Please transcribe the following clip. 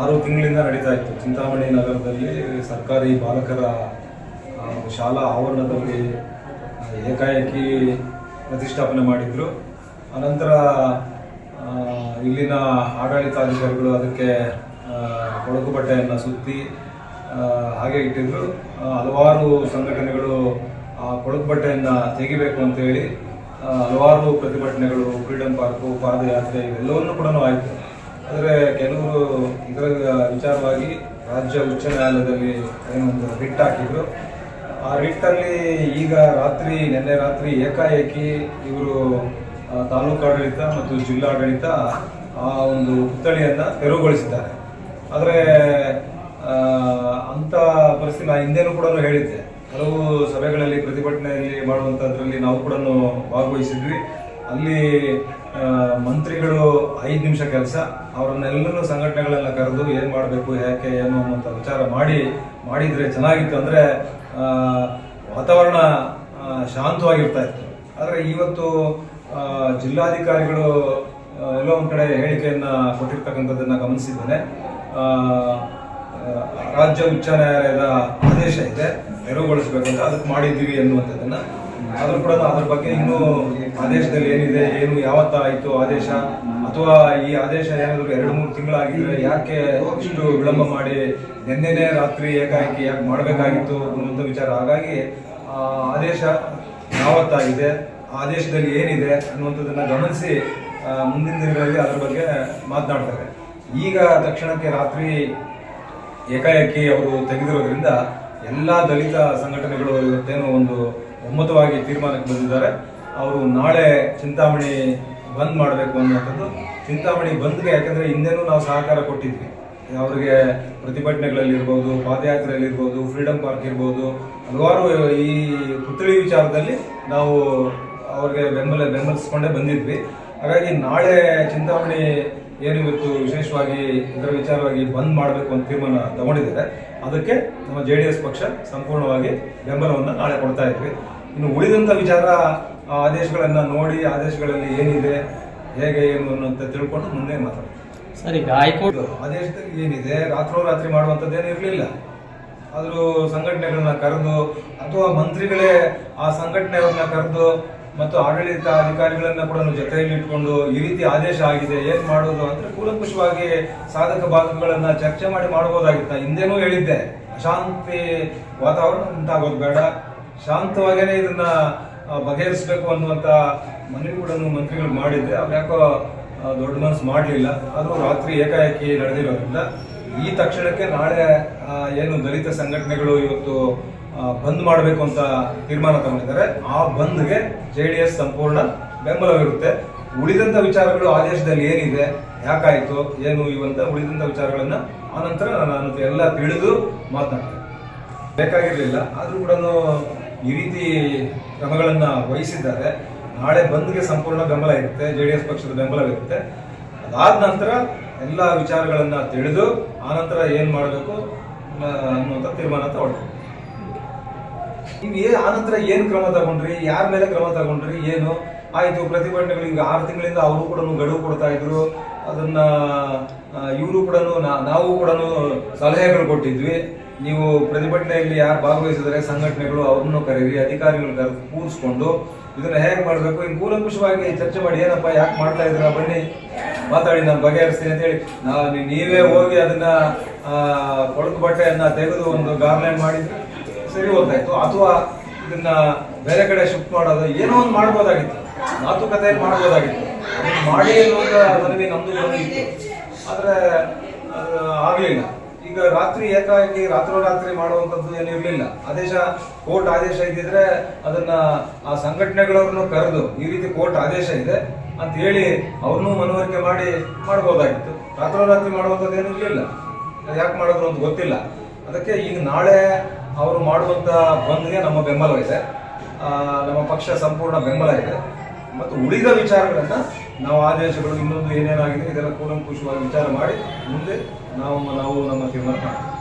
ಆರು ತಿಂಗಳಿಂದ ನಡೀತಾ ಇತ್ತು. ಚಿಂತಾಮಣಿ ನಗರದಲ್ಲಿ ಸರ್ಕಾರಿ ಬಾಲಕರ ಶಾಲಾ ಆವರಣದಲ್ಲಿ ಏಕಾಏಕಿ ಪ್ರತಿಷ್ಠಾಪನೆ ಮಾಡಿದರು. ಅನಂತರ ಇಲ್ಲಿನ ಆಡಳಿತಾಧಿಕಾರಿಗಳು ಅದಕ್ಕೆ ಕೊಳಕು ಬಟ್ಟೆಯನ್ನು ಸುತ್ತಿ ಹಾಗೆ ಇಟ್ಟಿದ್ರು. ಹಲವಾರು ಸಂಘಟನೆಗಳು ಆ ಕೊಳಕು ಬಟ್ಟೆಯನ್ನು ತೆಗಿಬೇಕು ಅಂತೇಳಿ ಹಲವಾರು ಪ್ರತಿಭಟನೆಗಳು ಫ್ರೀಡಮ್ ಪಾರ್ಕು, ಪಾದಯಾತ್ರೆ ಇವೆಲ್ಲವನ್ನು ಕೂಡ ಆಯಿತು. ಆದರೆ ಕೆಲವರು ಇದರ ವಿಚಾರವಾಗಿ ರಾಜ್ಯ ಉಚ್ಚ ನ್ಯಾಯಾಲಯದಲ್ಲಿ ಏನೊಂದು ರಿಟ್ ಹಾಕಿದ್ರು. ಆ ರಿಟ್ಟಲ್ಲಿ ಈಗ ರಾತ್ರಿ, ನಿನ್ನೆ ರಾತ್ರಿ ಏಕಾಏಕಿ ಇವರು ತಾಲೂಕಾಡಳಿತ ಮತ್ತು ಜಿಲ್ಲಾಡಳಿತ ಆ ಒಂದು ಪುತ್ಥಳಿಯನ್ನು ತೆರವುಗೊಳಿಸಿದ್ದಾರೆ. ಆದರೆ ಅಂಥ ಪರಿಸ್ಥಿತಿ ನಾನು ಹಿಂದೆನೂ ಕೂಡ ಹೇಳಿದ್ದೆ. ಹಲವು ಸಭೆಗಳಲ್ಲಿ, ಪ್ರತಿಭಟನೆಯಲ್ಲಿ ಮಾಡುವಂಥದ್ರಲ್ಲಿ ನಾವು ಕೂಡ ಭಾಗವಹಿಸಿದ್ವಿ. ಅಲ್ಲಿ ಮಂತ್ರಿಗಳು ಐದು ನಿಮಿಷ ಕೆಲಸ. ಅವರನ್ನೆಲ್ಲರೂ ಸಂಘಟನೆಗಳೆಲ್ಲ ಕರೆದು ಏನು ಮಾಡಬೇಕು, ಯಾಕೆ, ಏನು ಅನ್ನುವಂಥ ವಿಚಾರ ಮಾಡಿ, ಮಾಡಿದರೆ ಚೆನ್ನಾಗಿತ್ತು ಅಂದರೆ ವಾತಾವರಣ ಶಾಂತವಾಗಿರ್ತಾ ಇತ್ತು. ಆದರೆ ಇವತ್ತು ಜಿಲ್ಲಾಧಿಕಾರಿಗಳು ಎಲ್ಲೋ ಒಂದು ಕಡೆ ಹೇಳಿಕೆಯನ್ನು ಕೊಟ್ಟಿರ್ತಕ್ಕಂಥದ್ದನ್ನು ಗಮನಿಸಿದ್ದೇನೆ. ರಾಜ್ಯ ಉಚ್ಚ ನ್ಯಾಯಾಲಯದ ಆದೇಶ ಇದೆ ನೆರವುಗೊಳಿಸಬೇಕಂತ ಅದಕ್ಕೆ ಮಾಡಿದ್ದೀವಿ ಅನ್ನುವಂಥದ್ದನ್ನ ಆದ್ರೂ ಕೂಡ ಅದ್ರ ಬಗ್ಗೆ ಇನ್ನೂ ಆದೇಶದಲ್ಲಿ ಏನಿದೆ, ಏನು ಯಾವತ್ತಾಯಿತು ಆದೇಶ? ಅಥವಾ ಈ ಆದೇಶ ಏನಾದರೂ ಎರಡು ಮೂರು ತಿಂಗಳಾಗಿದ್ರೆ ಯಾಕೆ ಇಷ್ಟು ವಿಳಂಬ ಮಾಡಿ ನಿನ್ನೆನೇ ರಾತ್ರಿ ಏಕಾಏಕಿ ಯಾಕೆ ಮಾಡಬೇಕಾಗಿತ್ತು ಅನ್ನುವಂಥ ವಿಚಾರ. ಹಾಗಾಗಿ ಆದೇಶ ಯಾವತ್ತಾಗಿದೆ, ಆದೇಶದಲ್ಲಿ ಏನಿದೆ ಅನ್ನುವಂಥದ್ದನ್ನು ಗಮನಿಸಿ ಮುಂದಿನ ದಿನಗಳಲ್ಲಿ ಅದ್ರ ಬಗ್ಗೆ ಮಾತನಾಡ್ತಾರೆ. ಈಗ ತಕ್ಷಣಕ್ಕೆ ರಾತ್ರಿ ಏಕಾಏಕಿ ಅವರು ತೆಗೆದಿರೋದ್ರಿಂದ ಎಲ್ಲ ದಲಿತ ಸಂಘಟನೆಗಳು ಇವತ್ತೇನೋ ಒಂದು ಒಮ್ಮತವಾಗಿ ತೀರ್ಮಾನಕ್ಕೆ ಬಂದಿದ್ದಾರೆ. ಅವರು ನಾಳೆ ಚಿಂತಾಮಣಿ ಬಂದ್ ಮಾಡಬೇಕು ಅನ್ನುವಂಥದ್ದು. ಚಿಂತಾಮಣಿ ಬಂದ್ಗೆ ಯಾಕಂದ್ರೆ ಹಿಂದೆನೂ ನಾವು ಸಹಕಾರ ಕೊಟ್ಟಿದ್ವಿ. ಅವರಿಗೆ ಪ್ರತಿಭಟನೆಗಳಲ್ಲಿ ಇರ್ಬೋದು, ಪಾದಯಾತ್ರೆಯಲ್ಲಿ ಇರ್ಬೋದು, ಫ್ರೀಡಂ ಪಾರ್ಕ್ ಇರ್ಬೋದು, ಹಲವಾರು ಈ ಪುತ್ಥಳಿ ವಿಚಾರದಲ್ಲಿ ನಾವು ಅವ್ರಿಗೆ ಬೆಂಬಲ ಬೆಂಬಲಿಸ್ಕೊಂಡೇ ಬಂದಿದ್ವಿ. ಹಾಗಾಗಿ ನಾಳೆ ಚಿಂತಾಮಣಿ ಏನು ಇವತ್ತು ವಿಶೇಷವಾಗಿ ಇದರ ವಿಚಾರವಾಗಿ ಬಂದ್ ಮಾಡಬೇಕು ಅಂತ ತೀರ್ಮಾನ ತಗೊಂಡಿದ್ದಾರೆ. ಅದಕ್ಕೆ ನಮ್ಮ ಜೆ ಡಿ ಎಸ್ ಪಕ್ಷ ಸಂಪೂರ್ಣವಾಗಿ ಬೆಂಬಲವನ್ನು ನಾಳೆ ಕೊಡ್ತಾ ಇದ್ವಿ. ಇನ್ನು ಉಳಿದಂಥ ವಿಚಾರ ಆ ಆದೇಶಗಳನ್ನು ನೋಡಿ ಆದೇಶಗಳಲ್ಲಿ ಏನಿದೆ ಹೇಗೆ ಏನು ಅನ್ನೋಂತ ತಿಳ್ಕೊಂಡು ಮುಂದೆ ಮಾತಾಡ್ತೀವಿ. ಸರ್ ಹೈಕೋರ್ಟ್ ಆದೇಶದಲ್ಲಿ ಏನಿದೆ ರಾತ್ರೋರಾತ್ರಿ ಮಾಡುವಂಥದ್ದೇನು ಇರಲಿಲ್ಲ. ಆದರೂ ಸಂಘಟನೆಗಳನ್ನ ಕರೆದು ಅಥವಾ ಮಂತ್ರಿಗಳೇ ಆ ಸಂಘಟನೆಯವ್ರನ್ನ ಕರೆದು ಮತ್ತು ಆಡಳಿತ ಅಧಿಕಾರಿಗಳನ್ನ ಕೂಡ ಜೊತೆಯಲ್ಲಿ ಇಟ್ಕೊಂಡು ಈ ರೀತಿ ಆದೇಶ ಆಗಿದೆ ಏನ್ ಮಾಡೋದು ಅಂದ್ರೆ ಕೂಲಂಕುಷವಾಗಿ ಸಾಧಕ ಬಾಧಕಗಳನ್ನ ಚರ್ಚೆ ಮಾಡಿ ಮಾಡಬಹುದಾಗಿತ್ತ. ಹಿಂದೆನೂ ಹೇಳಿದ್ದೆ ಅಶಾಂತಿ ವಾತಾವರಣ ಉಂಟಾಗೋದು ಬೇಡ. ಶಾಂತವಾಗೇನೆ ಇದನ್ನ ಬಗೆಹರಿಸಬೇಕು ಅನ್ನುವಂತ ಮನವಿ ಕೂಡ ಮಂತ್ರಿಗಳು ಮಾಡಿದ್ದೆ ಅವ್ರು ಯಾಕೋ ದೊಡ್ಡ ಮನಸ್ಸು ಮಾಡಲಿಲ್ಲ. ಅದು ರಾತ್ರಿ ಏಕಾಏಕಿ ನಡೆದಿರೋದ್ರಿಂದ ಈ ತಕ್ಷಣಕ್ಕೆ ನಾಳೆ ಏನು ದಲಿತ ಸಂಘಟನೆಗಳು ಇವತ್ತು ಬಂದ್ ಮಾಡಬೇಕು ಅಂತ ತೀರ್ಮಾನ ತಗೊಂಡಿದ್ದಾರೆ. ಆ ಬಂದ್ಗೆ ಜೆ ಡಿ ಎಸ್ ಸಂಪೂರ್ಣ ಬೆಂಬಲವಿರುತ್ತೆ. ಉಳಿದಂತ ವಿಚಾರಗಳು ಆದೇಶದಲ್ಲಿ ಏನಿದೆ, ಯಾಕಾಯಿತು, ಏನು ಇವಂತ ಉಳಿದಂತ ವಿಚಾರಗಳನ್ನ ಆನಂತರ ನಾನು ಎಲ್ಲ ತಿಳಿದು ಮಾತನಾಡ್ತೇನೆ. ಬೇಕಾಗಿರಲಿಲ್ಲ, ಆದರೂ ಕೂಡ ಈ ರೀತಿ ಕ್ರಮಗಳನ್ನ ವಹಿಸಿದ್ದಾರೆ. ನಾಳೆ ಬಂದ್ಗೆ ಸಂಪೂರ್ಣ ಬೆಂಬಲ ಇರುತ್ತೆ ಜೆ ಡಿ ಎಸ್ ಪಕ್ಷದ ಬೆಂಬಲವಿರುತ್ತೆ. ಅದಾದ ನಂತರ ಎಲ್ಲ ವಿಚಾರಗಳನ್ನ ತಿಳಿದು ಆನಂತರ ಏನ್ ಮಾಡಬೇಕು ಅನ್ನುವಂಥ ತೀರ್ಮಾನ ತಗೊಳ್ತೀವಿ ನೀವು ಏ ಆನಂತರ ಏನು ಕ್ರಮ ತಗೊಂಡ್ರಿ, ಯಾರ ಮೇಲೆ ಕ್ರಮ ತಗೊಂಡ್ರಿ, ಏನು? ಆಯಿತು, ಪ್ರತಿಭಟನೆಗಳು ಈಗ ಆರು ತಿಂಗಳಿಂದ ಅವರು ಕೂಡ ಗಡುವು ಕೊಡ್ತಾ ಇದ್ರು. ಅದನ್ನ ಇವರು ಕೂಡ ನಾವು ಕೂಡ ಸಲಹೆಗಳು ಕೊಟ್ಟಿದ್ವಿ. ನೀವು ಪ್ರತಿಭಟನೆಯಲ್ಲಿ ಯಾರು ಭಾಗವಹಿಸಿದರೆ ಸಂಘಟನೆಗಳು ಅವ್ರನ್ನು ಕರೀರಿ, ಅಧಿಕಾರಿಗಳು ಕರೆದು ಕೂರಿಸ್ಕೊಂಡು ಇದನ್ನ ಹೇಗೆ ಮಾಡಬೇಕು? ಇನ್ನು ಕೂಲಂಕುಷವಾಗಿ ಚರ್ಚೆ ಮಾಡಿ, ಏನಪ್ಪ, ಯಾಕೆ ಮಾಡ್ತಾ ಇದ್ದೀರಾ? ಬನ್ನಿ, ಮಾತಾಡಿ, ನಾನು ಬಗೆಹರಿಸ್ತೀನಿ ಅಂತ ಹೇಳಿ. ನಾವು ಹೋಗಿ ಅದನ್ನ ಕೊಳಕು ಬಟ್ಟೆಯನ್ನ ತೆಗೆದು ಒಂದು ಗಾರ್ಮೆಂಟ್ ಮಾಡಿ, ಸರಿ ಹೋಗ್ತಾಯಿತ್ತು. ಅಥವಾ ಇದನ್ನ ಬೇರೆ ಕಡೆ ಶಿಫ್ಟ್ ಮಾಡೋದು, ಏನೋ ಒಂದು ಮಾಡ್ಬೋದಾಗಿತ್ತು. ಮಾತುಕತೆ ಮಾಡ್ಬೋದಾಗಿತ್ತು. ಮಾಡಿ ಅನ್ನೋದು ಮನವಿ ಬಂದಿತ್ತು ಆದ್ರೆ ಆಗ್ಲಿಲ್ಲ. ಈಗ ರಾತ್ರಿ ಏಕಾಏಕಿ ರಾತ್ರೋರಾತ್ರಿ ಮಾಡುವಂಥದ್ದು ಏನಿರಲಿಲ್ಲ ಆದೇಶ, ಕೋರ್ಟ್ ಆದೇಶ ಇದ್ದಿದ್ರೆ ಅದನ್ನ ಆ ಸಂಘಟನೆಗಳವ್ರನ್ನು ಕರೆದು ಈ ರೀತಿ ಕೋರ್ಟ್ ಆದೇಶ ಇದೆ ಅಂತ ಹೇಳಿ ಅವ್ರನ್ನೂ ಮನವರಿಕೆ ಮಾಡಿ ಮಾಡ್ಬೋದಾಗಿತ್ತು. ರಾತ್ರೋರಾತ್ರಿ ಮಾಡುವಂಥದ್ದು ಏನಿರಲಿಲ್ಲ ಯಾಕೆ ಮಾಡಿದ್ರು ಅಂತ ಗೊತ್ತಿಲ್ಲ. ಅದಕ್ಕೆ ಈಗ ನಾಳೆ ಅವರು ಮಾಡುವಂತ ಬಂದ್ಗೆ ನಮ್ಮ ಬೆಂಬಲವಿದೆ. ಇದೆ ನಮ್ಮ ಪಕ್ಷ ಸಂಪೂರ್ಣ ಬೆಂಬಲ ಇದೆ. ಮತ್ತು ಉಳಿದ ವಿಚಾರಗಳನ್ನ ನಾವು ಆದೇಶಗಳು ಇನ್ನೊಂದು ಏನೇನಾಗಿದೆ ಇದೆಲ್ಲ ಕೂಲಂಕುಷವಾಗಿ ವಿಚಾರ ಮಾಡಿ ಮುಂದೆ ನಾವು ನಾವು ನಮ್ಮ ತೀರ್ಮಾನ